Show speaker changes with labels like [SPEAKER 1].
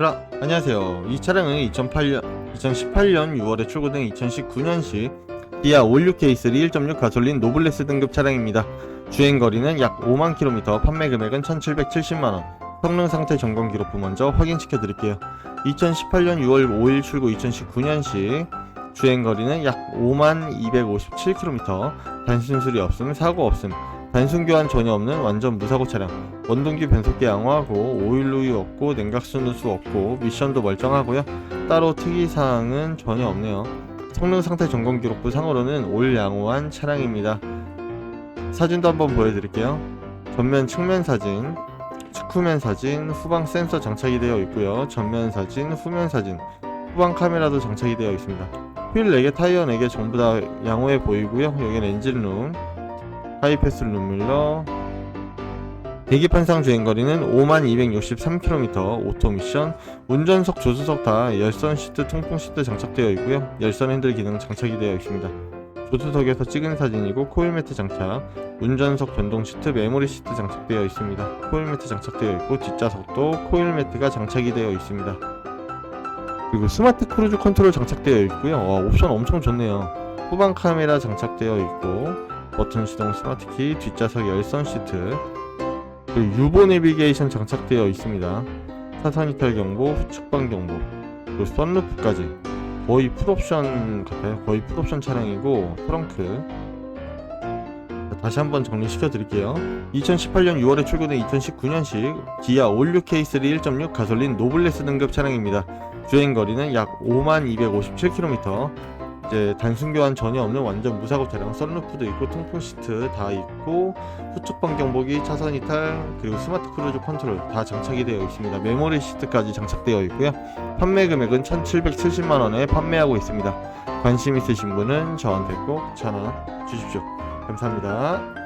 [SPEAKER 1] 그럼 안녕하세요. 이 차량은 2008년 2018년 6월에 출고된 2019년식 기아 56 K3 1.6 가솔린 노블레스 등급 차량입니다. 주행 거리는 약 5만 킬로미터, 판매 금액은 1,770만 원. 성능 상태 점검 기록부 먼저 확인시켜 드릴게요. 2018년 6월 5일 출고 2019년식 주행 거리는 약 5만 257km. 단순 수리 없음, 사고 없음. 단순 교환 전혀 없는 완전 무사고 차량. 원동기 변속기 양호하고 오일 누유 없고 냉각수 누수 없고 미션도 멀쩡하고요. 따로 특이사항은 전혀 없네요. 성능 상태 점검 기록부 상으로는 올 양호한 차량입니다. 사진도 한번 보여드릴게요. 전면 측면 사진, 측후면 사진, 후방 센서 장착이 되어 있고요. 전면 사진, 후면 사진, 후방 카메라도 장착이 되어 있습니다. 휠 4개, 타이어 4개 전부 다 양호해 보이고요. 여기는 엔진룸, 하이패스 룸밀러, 대기판상 주행거리는 5263km 오토 미션 운전석 조수석 다 열선 시트 통풍 시트 장착되어 있고요. 열선 핸들 기능 장착이 되어 있습니다. 조수석에서 찍은 사진이고 코일 매트 장착 운전석 전동 시트 메모리 시트 장착되어 있습니다. 코일 매트 장착되어 있고 뒷좌석도 코일 매트가 장착이 되어 있습니다. 그리고 스마트 크루즈 컨트롤 장착되어 있고요. 와, 옵션 엄청 좋네요. 후방 카메라 장착되어 있고 버튼 시동 스마트 키 뒷좌석 열선 시트 유보 내비게이션 장착되어 있습니다. 사선 이탈 경보, 후측방 경보, 그리고 썬루프까지 거의 풀옵션 같아요. 거의 풀옵션 차량이고 트렁크. 자, 다시 한번 정리시켜 드릴게요. 2018년 6월에 출고된 2019년식 기아 올류 K3 1.6 가솔린 노블레스 등급 차량입니다. 주행 거리는 약 5만 257km. 이제 단순 교환 전혀 없는 완전 무사고 차량 썬루프도 있고 통풍 시트 다 있고 후측방 경보기, 차선 이탈, 그리고 스마트 크루즈 컨트롤 다 장착이 되어 있습니다. 메모리 시트까지 장착되어 있고요. 판매 금액은 1,770만 원에 판매하고 있습니다. 관심 있으신 분은 저한테 꼭 전화 주십시오. 감사합니다.